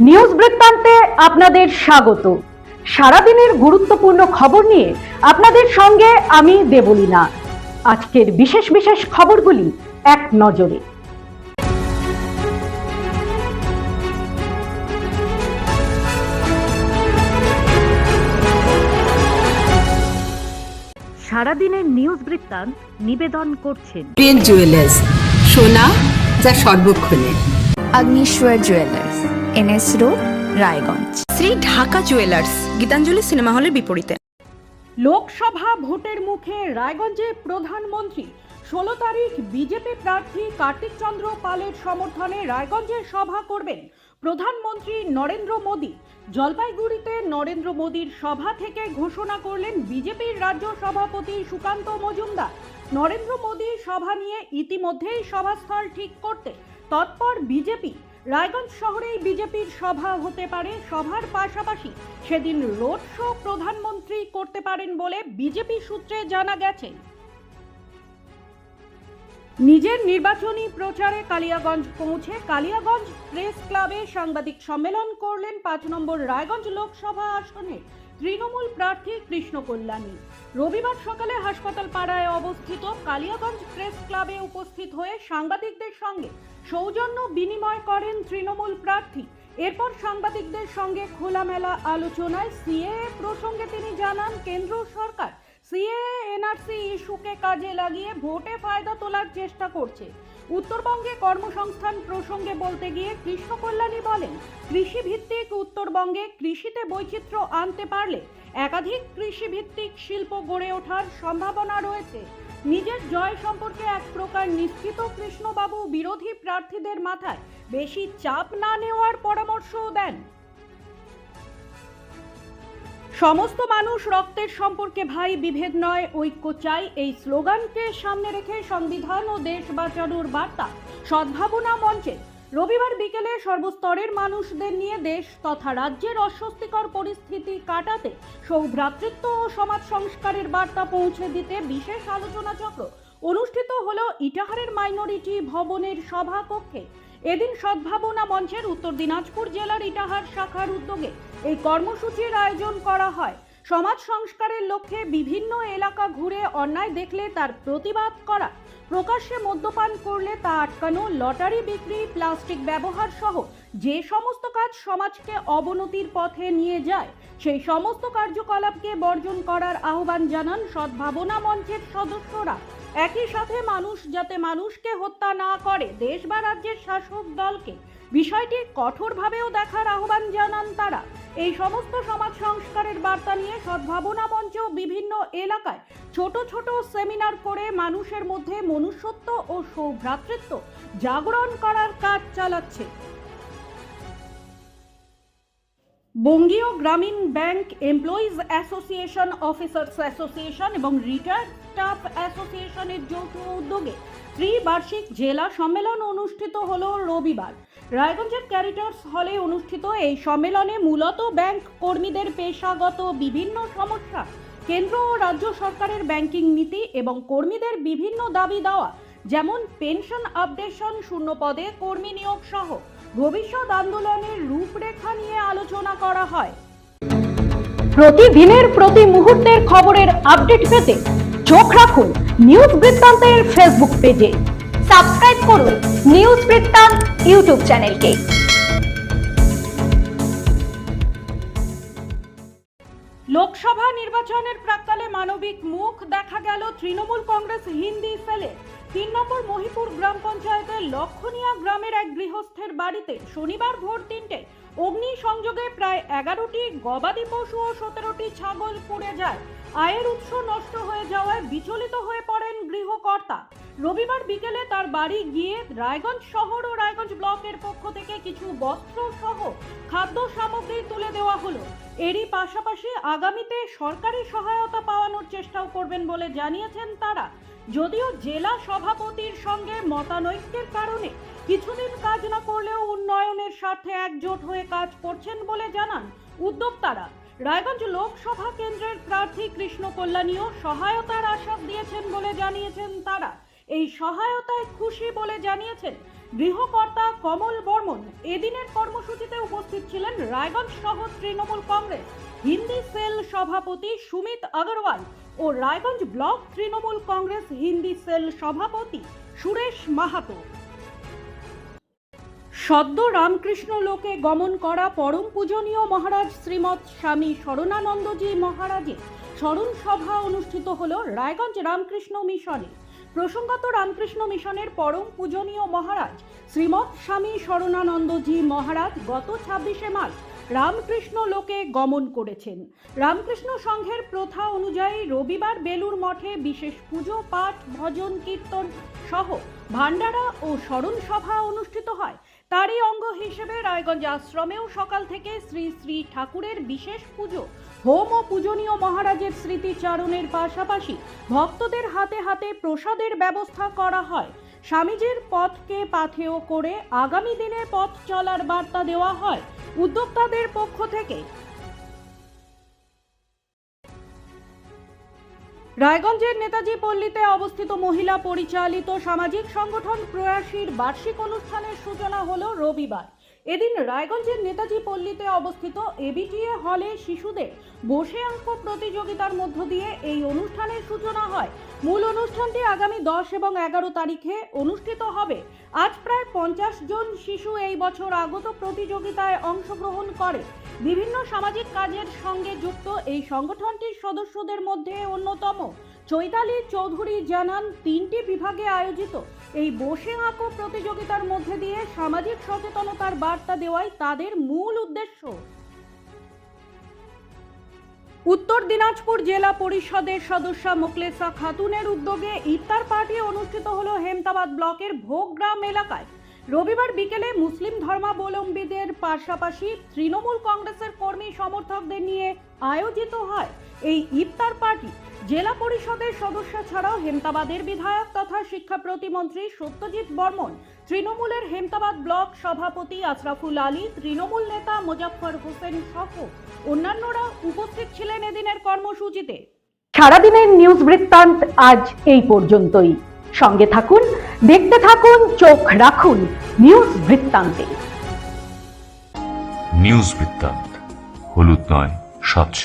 News বৃত্তান্তে আপনাদের স্বাগত। সারাদিনের গুরুত্বপূর্ণ খবর নিয়ে আপনাদের সঙ্গে আমি দেবলীনা। আজকের বিশেষ বিশেষ খবরগুলি এক নজরে। সারাদিনের নিউজ বৃত্তান্ত নিবেদন করছেন। জুয়েলার্স সোনা যা সর্বক্ষণে। Agnishwar jewellers NS road Raiganj. Shri Dhaka jewellers Gitanjali cinema হলের বিপরীতে। লোকসভা ভোটের মুখে রায়গঞ্জে প্রধানমন্ত্রী। ষোলো তারিখ বিজেপি প্রার্থী কার্তিক চন্দ্র পালের সমর্থনে রায়গঞ্জে সভা করবেন প্রধানমন্ত্রী নরেন্দ্র মোদী। জলপাইগুড়িতে নরেন্দ্র মোদীর সভা থেকে ঘোষণা করলেন বিজেপির রাজ্য সভাপতি সুকান্ত মজুমদার। নরেন্দ্র মোদী সভা নিয়ে ইতিমধ্যেই সভাস্থল ঠিক করতে তৎপর বিজেপি। রায়গঞ্জ শহরেই বিজেপির সভা হতে পারে। সভার পাশাপাশি সেদিন রোড শো প্রধানমন্ত্রী করতে পারেন বলে বিজেপি সূত্রে জানা গেছে। নিজের নির্বাচনী প্রচারে কালিয়াগঞ্জ পৌঁছে কালিয়াগঞ্জ প্রেস ক্লাবে সাংবাদিক সম্মেলন করলেন পাঁচ নম্বর রায়গঞ্জ লোকসভা আসনে তৃণমূল প্রার্থী কৃষ্ণ কল্যাণী। রবিবার সকালে হাসপাতাল পাড়ায় অবস্থিত কালিয়াগঞ্জ প্রেস ক্লাবে উপস্থিত হয়ে সাংবাদিকদের সঙ্গে সৌজন্য বিনিময় করেন তৃণমূল প্রার্থী। এরপর সাংবাদিকদের সঙ্গে খোলামেলা আলোচনায় সিএএ প্রসঙ্গে তিনি জানান, কেন্দ্র সরকার সিএএ এনআরসি ইস্যুকে কাজে লাগিয়ে ভোটে ফায়দা তোলার চেষ্টা করছে। উত্তরবঙ্গে কর্মসংস্থান প্রসঙ্গে বলতে গিয়ে কৃষ্ণ কল্যাণী বলেন কৃষি ভিত্তিক উত্তরবঙ্গে কৃষিতে বৈচিত্র্য আনতে পারলে একাধিক কৃষি ভিত্তিক শিল্প গড়ে ওঠার সম্ভাবনা রয়েছে। নিজের জয় সম্পর্কে এক প্রকার নিশ্চিত কৃষ্ণবাবু বিরোধী প্রার্থীদের মাথায় বেশি চাপ না নেওয়ার পরামর্শও দেন। সমস্ত মানুষ রক্তের সম্পর্কে ভাই বিভেদ নয়, ঐক্য চাই। এই স্লোগানকে সামনে রেখে সংবিধান ও দেশ বাঁচানোর বার্তা সদ্ভাবনা মঞ্চে রবিবার বিকেলে সর্বস্তরের মানুষদের নিয়ে দেশ তথা রাজ্যের অস্বস্তিকর পরিস্থিতি কাটাতে সৌভ্রাতৃত্ব ও সমাজ সংস্কারের বার্তা পৌঁছে দিতে বিশেষ আলোচনা চক্র অনুষ্ঠিত হল ইটাহারের মাইনরিটি ভবনের সভাকক্ষে। এদিন সদ্ভাবনা মঞ্চের উত্তর দিনাজপুর জেলার ইটাহার শাখার উদ্যোগে এই কর্মসূচির আয়োজন করা হয়। সমাজ সংস্কারের লক্ষ্যে বিভিন্ন এলাকা ঘুরে অন্যায় দেখলে তার প্রতিবাদ করা। প্রকাশ্যে মদ্যপান করলে তা আটকানো, লটারি বিক্রি, প্লাস্টিক ব্যবহার সহ যে সমস্ত কাজ সমাজকে অবনতির পথে নিয়ে যায়, সেই সমস্ত কার্যকলাপকে বর্জন করার আহ্বান জানান সদ্ভাবনা মঞ্চের সদস্যরা। একই সাথে মানুষ যাতে মানুষকে হত্যা না করে, দেশ বা রাজ্যের শাসক দলকে বিষয়টি কঠোরভাবেও দেখার আহ্বান জানান তারা। এই সমস্ত সমাজ সংস্কারের বার্তা নিয়ে সদ্ভাবনা মঞ্চেও বিভিন্ন এলাকায় ছোট ছোট সেমিনার করে মানুষের মধ্যে মনুষ্যত্ব ও সৌভ্রাতৃত্ব জাগরণ করার কাজ চালাচ্ছে। Bangiya Gramin bank employees association, officers association এবং রিটায়ার্ড স্টাফ অ্যাসোসিয়েশনের যৌথ উদ্যোগে ত্রিবার্ষিক জেলা সম্মেলন অনুষ্ঠিত হল রবিবার। রায়গঞ্জের ক্যারিটার্স হলে অনুষ্ঠিত এই সম্মেলনে মূলত ব্যাংক কর্মীদের পেশাগত বিভিন্ন সমস্যা, কেন্দ্র ও রাজ্য সরকারের ব্যাংকিং নীতি এবং কর্মীদের বিভিন্ন দাবি দেওয়া, যেমন পেনশন আপডেশন শূন্য পদে কর্মী নিয়োগ সহ। ভবিষ্যৎ আন্দোলনের রূপরেখা নিয়ে আলোচনা করা হয়। প্রতিদিনের প্রতি মুহূর্তের খবরের আপডেট পেতে চোখ রাখুন নিউজ বৃত্তান্তের ফেসবুক পেজে। সাবস্ক্রাইব করুন নিউজ বৃত্তান্ত ইউটিউব চ্যানেলকে। লোকসভা নির্বাচনের প্রাক্কালে মানবিক মুখ দেখা গেল তৃণমূল কংগ্রেস হিন্দি সেলে। তিন নম্বর মহিপুর গ্রাম পঞ্চায়েতের লক্ষণীয়া গ্রামের এক গৃহস্থের বাড়িতে শনিবার ভোর তিনটে অগ্নি সংযোগে প্রায় এগারোটি গবাদি পশু ও সতেরোটি ছাগল পুড়ে যায়। আয়ের উৎস নষ্ট হয়ে যাওয়ায় বিচলিত হয়ে পড়েন গৃহকর্তা। রবিবার বিকেলে তার বাড়ি গিয়ে রায়গঞ্জ শহর ও রায়গঞ্জ ব্লকের পক্ষ থেকে কিছু বস্ত্র সহ খাদ্য সামগ্রী তুলে দেওয়া হলো। এরই পাশাপাশি আগামীতে সরকারি সহায়তা পাওয়ানোর চেষ্টাও করবেন বলে জানিয়েছেন তারা। যদিও জেলা সভাপতির সঙ্গে মতানৈক্যের কারণে কিছুদিন কাজ না করলেও উন্নয়নের স্বার্থে একজোট হয়ে কাজ করছেন বলে জানান উদ্যোক্তারা। রায়গঞ্জ লোকসভা কেন্দ্রের প্রার্থী কৃষ্ণ কল্যাণীও সহায়তার আশ্বাস দিয়েছেন বলে জানিয়েছেন তারা। এই সহায়তায় খুশি বলে জানিয়েছেন গৃহকর্তা কমল বর্মন। এদিনের কর্মসূচিতে উপস্থিত ছিলেন রায়গঞ্জ শহর তৃণমূল কংগ্রেস হিন্দি সেল সভাপতি সুমিত আগরওয়াল ও রায়গঞ্জ ব্লক তৃণমূল কংগ্রেস হিন্দি সেল সভাপতি সুরেশ মাহাতো। সদ্য রামকৃষ্ণ লোকে গমন করা পরম পূজনীয় মহারাজ শ্রীমৎ স্বামী শরণানন্দজি মহারাজের স্মরণ সভা অনুষ্ঠিত হল রায়গঞ্জ রামকৃষ্ণ মিশনে। প্রসঙ্গত রামকৃষ্ণ মিশনের পরম পূজনীয় মহারাজ শ্রীমৎ স্বামী শরণানন্দজি মহারাজ গত ছাব্বিশে মার্চ রামকৃষ্ণ লোকে গমন করেছেন। রামকৃষ্ণ সংঘের প্রথা অনুযায়ী রবিবার বেলুর মঠে বিশেষ পুজো, পাঠ, ভজন, কীর্তন সহ ভান্ডারা ও স্মরণ সভা অনুষ্ঠিত হয়। তারই অঙ্গ হিসেবে রায়গঞ্জ আশ্রমেও সকাল থেকে শ্রী শ্রী ঠাকুরের বিশেষ পুজো, হোম ও পূজনীয় মহারাজের স্মৃতিচারণের পাশাপাশি ভক্তদের হাতে হাতে প্রসাদের ব্যবস্থা করা হয়। স্বামীজির পথকে পাথেয় করে আগামী দিনে পথ চলার বার্তা দেওয়া হয়। উদ্যোক্তাদের পক্ষ থেকে রায়গঞ্জের নেতাজি পল্লীতে অবস্থিত মহিলা পরিচালিত সামাজিক সংগঠন প্রয়াসীর বার্ষিক অনুষ্ঠানের সূচনা হল রবিবার। এদিন রায়গঞ্জের নেতাজি পল্লীতে অবস্থিত এবিটিএ হলে শিশুদের বসে অঙ্ক প্রতিযোগিতার মধ্য দিয়ে এই অনুষ্ঠানের সূচনা হয়। মূল অনুষ্ঠানটি আগামী দশ এবং এগারো তারিখে অনুষ্ঠিত হবে। আজ প্রায় পঞ্চাশ জন শিশু এই বছর আগত প্রতিযোগিতায় অংশগ্রহণ করে। বিভিন্ন সামাজিক কাজের সঙ্গে যুক্ত এই সংগঠনটির সদস্যদের মধ্যে অন্যতম চৈতালি চৌধুরী জানান, তিনটি বিভাগে আয়োজিত এই বসে আঁকো প্রতিযোগিতার মধ্যে দিয়ে সামাজিক সচেতনতার বার্তা দেওয়াই তাদের মূল উদ্দেশ্য। উত্তর দিনাজপুর জেলা পরিষদের সদস্যা মোকলেসা খাতুনের উদ্যোগে ইফতার পার্টি অনুষ্ঠিত হলো হেমতাবাদ ব্লকের ভোগগ্রাম এলাকায়। রবিবার বিকেলে মুসলিম ধর্মাবলম্বীদের পাশাপাশি তৃণমূল কংগ্রেসের কর্মী সমর্থকদের নিয়ে আয়োজিত হয় এই ইফতার পার্টি। জেলা পরিষদের সদস্য ছাড়াও হেমতাবাদের বিধায়ক তথা শিক্ষা প্রতিমন্ত্রী সত্যজিৎ বর্মন, তৃণমূলের হেমতাবাদ ব্লক সভাপতি আশরাফুল আলী, তৃণমূল নেতা মোজাফফর হোসেন সহ অন্যান্যরা উপস্থিত ছিলেন এদিনের কর্মসূচিতে। সারাদিনের নিউজ বৃত্তান্ত আজ এই পর্যন্তই। সঙ্গে থাকুন দেখতে থাকুন চোখ রাখুন নিউজ বৃত্তান্তে। নিউজ বৃত্তান্ত হলুদ নয় স্বচ্ছ